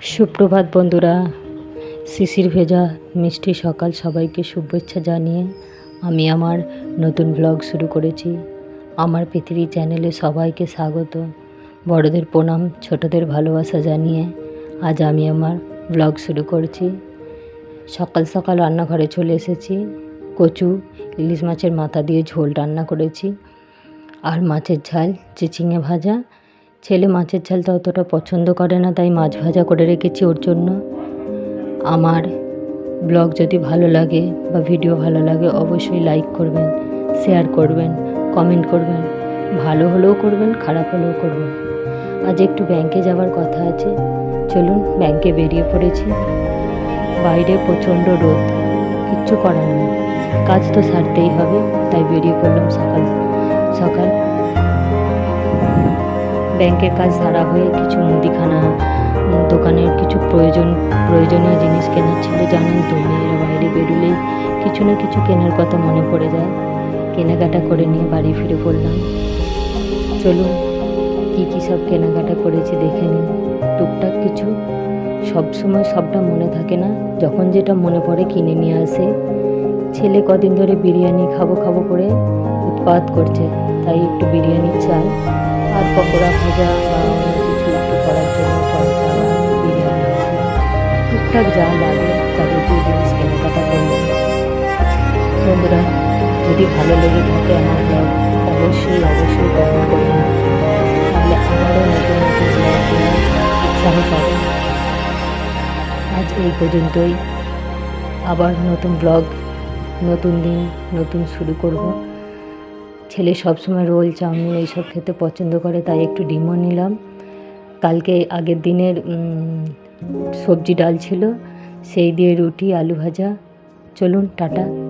সুপ্রভাত বন্ধুরা, শিশির ভেজা মিষ্টি সকাল সবাইকে শুভেচ্ছা জানিয়ে আমি আমার নতুন ব্লগ শুরু করেছি। আমার পৃথিবী চ্যানেলে সবাইকে স্বাগত। বড়দের প্রণাম, ছোটদের ভালোবাসা জানিয়ে আজ আমি আমার ব্লগ শুরু করছি। সকাল সকাল রান্নাঘরে চলে এসেছি। কচু, ইলিশ মাছের মাথা দিয়ে ঝোল রান্না করেছি। আর মাছের ঝাল, চিচিঙে ভাজা ছেলে মাছের ঝালটা অতটা পছন্দ করে না, তাই মাছ ভাজা করে রেখেছি ওর জন্য। আমার ব্লগ যদি ভালো লাগে বা ভিডিও ভালো লাগে, অবশ্যই লাইক করবেন শেয়ার করবেন কমেন্ট করবেন। ভালো হলেও করবেন, খারাপ হলেও করবেন। আজ একটু ব্যাংকে যাওয়ার কথা আছে। চলুন ব্যাংকে বেরিয়ে পড়েছি। বাইরে প্রচণ্ড রোদ, কিচ্ছু করার নেই। কাজ তো সারতেই হবে, তাই বেরিয়ে পড়লাম সকাল সকাল। ব্যাংকের কাজ সারা হয়ে কিছু মুদিখানা, দোকানের কিছু প্রয়োজন, প্রয়োজনীয় জিনিস কেনার ছিল, জানেন তো, মেয়েরা বাইরে বেরোলেই কিছু না কিছু কেনার কথা মনে পড়ে যায়। কেনাকাটা করে নিয়ে বাড়ি ফিরে পড়লাম। চলুন, কী কী সব কেনাকাটা করেছি দেখে নিন টুকটাক কিছু। সব সময় সবটা মনে থাকে না, যখন যেটা মনে পড়ে কিনে নিয়ে আসে। ছেলে কদিন ধরে বিরিয়ানি খাব খাব করে উৎপাত করছে, তাই একটু বিরিয়ানি চাই আর পকোড়া ভাজা বা অন্য কিছু একটু করার জন্য টুকটাক যা লাগে যাবতীয় জিনিস কেনাকাটা করলাম বন্ধুরা, যদি ভালো লেগে থাকে আমার ব্লগ, অবশ্যই অবশ্যই কমেন্ট করবেন তাহলে আমারও নতুন নতুন ব্লগ উৎসাহ পাবে। আজ এই পর্যন্তই। আবার নতুন ব্লগ, নতুন দিন, নতুন শুরু করব। ছেলে সবসময় রোল চাউমিন এইসব খেতে পছন্দ করে, তাই একটু ডিমও নিলাম। কালকে আগের দিনের সবজি ডাল ছিল, সেই দিয়ে রুটি, আলু ভাজা। চলুন, টাটা।